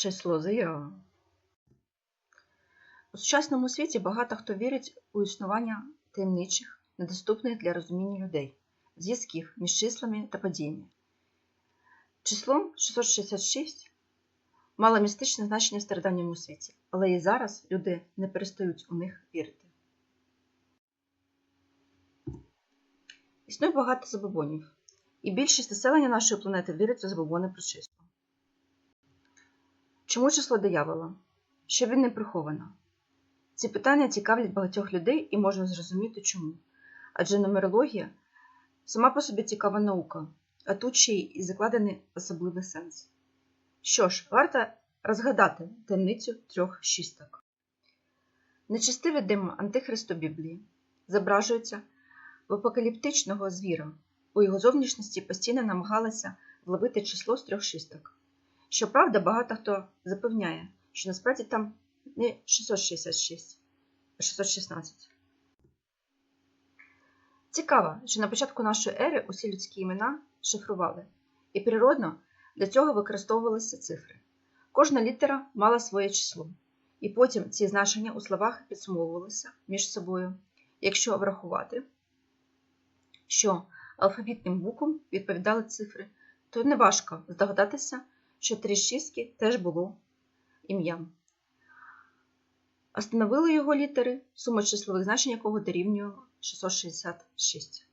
Число заява. У сучасному світі багато хто вірить у існування таємничих, недоступних для розуміння людей, зв'язків між числами та подіями. Число 666 мало містичне значення в стародавньому світі, але і зараз люди не перестають у них вірити. Існує багато забобонів, і більшість населення нашої планети вірить у забобони про число. Чому число диявола? Що він не приховано? Ці питання цікавлять багатьох людей і можна зрозуміти чому. Адже нумерологія сама по собі цікава наука, а тут ще й закладений особливий сенс. Що ж, варто розгадати таємницю трьох шісток. Нечистивий демон Антихристу Біблії зображується в апокаліптичного звіра. У його зовнішності постійно намагалися вловити число з трьох шісток. Щоправда, багато хто запевняє, що насправді там не 666, а 616. Цікаво, що на початку нашої ери усі людські імена шифрували, і природно для цього використовувалися цифри. Кожна літера мала своє число, і потім ці значення у словах підсумовувалися між собою, якщо врахувати, що алфавітним буквам відповідали цифри, то неважко здогадатися, що три теж було ім'ям. Остановили його літери, сума числових значень якого дорівнює 666.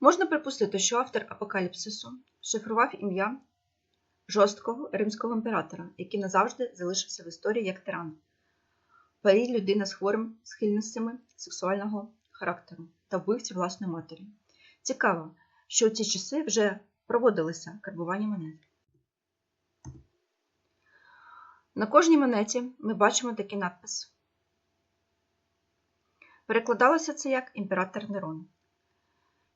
Можна припустити, що автор апокаліпсису шифрував ім'я жорсткого римського імператора, який назавжди залишився в історії як тиран, парій людина з хворим схильностями сексуального характеру та вбивці власної матері. Цікаво, що у ці часи вже проводилося карбування монет. На кожній монеті ми бачимо такий надпис. Перекладалося це як імператор Нерон.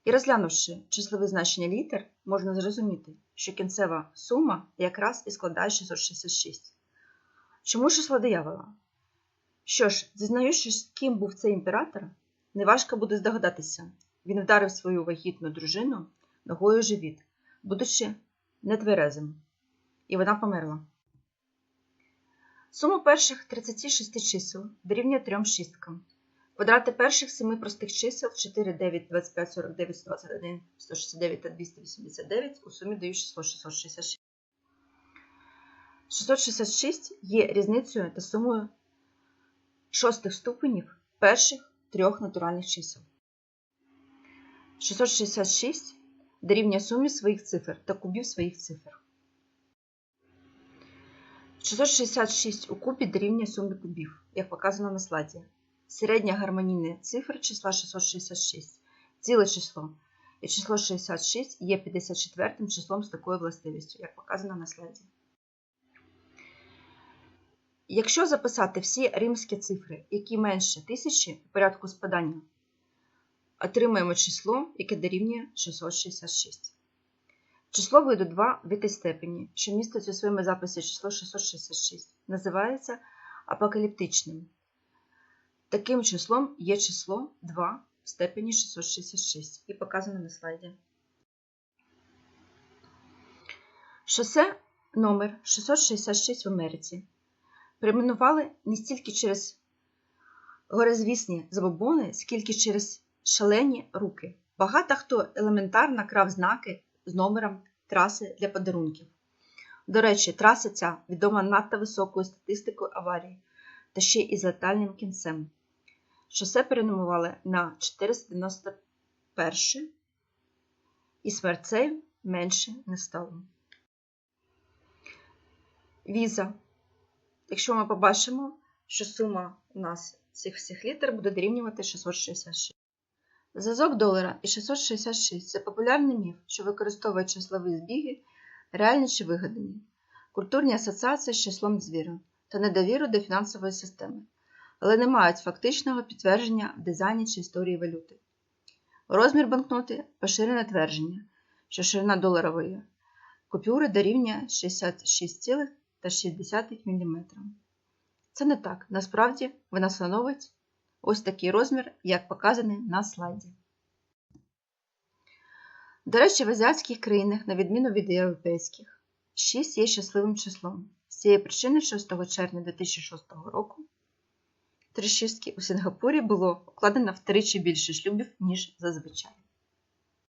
І розглянувши числове значення літер, можна зрозуміти, що кінцева сума якраз і складає 666. Чому число диявола? Що ж, зізнаючись, ким був цей імператор, неважко буде здогадатися, він вдарив свою вагітну дружину ногою живіт, будучи нетверезим, і вона померла. Сума перших 36 чисел дорівнює 3 шісткам. Квадрати перших 7 простих чисел 4, 9, 25, 49, 121, 169 та 289 у сумі дають число 666. 666 є різницею та сумою шостих ступенів перших трьох натуральних чисел. 666 дорівнює сумі своїх цифр та кубів своїх цифр. 666 у кубі дорівнює сумі кубів, як показано на слайді. Середня гармонійна цифра числа 666 ціле число. І число 66 є 54 числом з такою властивістю, як показано на слайді. Якщо записати всі римські цифри, які менше тисячі у порядку спадання, отримаємо число, яке дорівнює 666. Число виду 2 в степені, що містить у своєму записі число 666, називається апокаліптичним. Таким числом є число 2 в степені 666 і показано на слайді. Шосе номер 666 в Америці перейменували не стільки через горезвісні забобони, скільки через шалені руки. Багато хто елементарно крав знаки з номером траси для подарунків. До речі, траса ця відома надто високою статистикою аварій та ще й із летальним кінцем. Шосе перенумували на 491 і смерцей менше не стало. Віза. Якщо ми побачимо, що сума у нас цих всіх літер буде дорівнювати 666. Зв'язок долара і 666 це популярний міф, що використовує числові збіги, реальні чи вигадані, культурні асоціації з числом звіру та недовіру до фінансової системи, але не мають фактичного підтвердження в дизайні чи історії валюти. Розмір банкноти поширене твердження, що ширина доларової купюри дорівнює 66,6 мм. Це не так. Насправді вона становить ось такий розмір, як показаний на слайді. До речі, в азіатських країнах, на відміну від європейських, 6 є щасливим числом. З цієї причини 6 червня 2006 року три шістки у Сінгапурі було укладено втричі більше шлюбів, ніж зазвичай.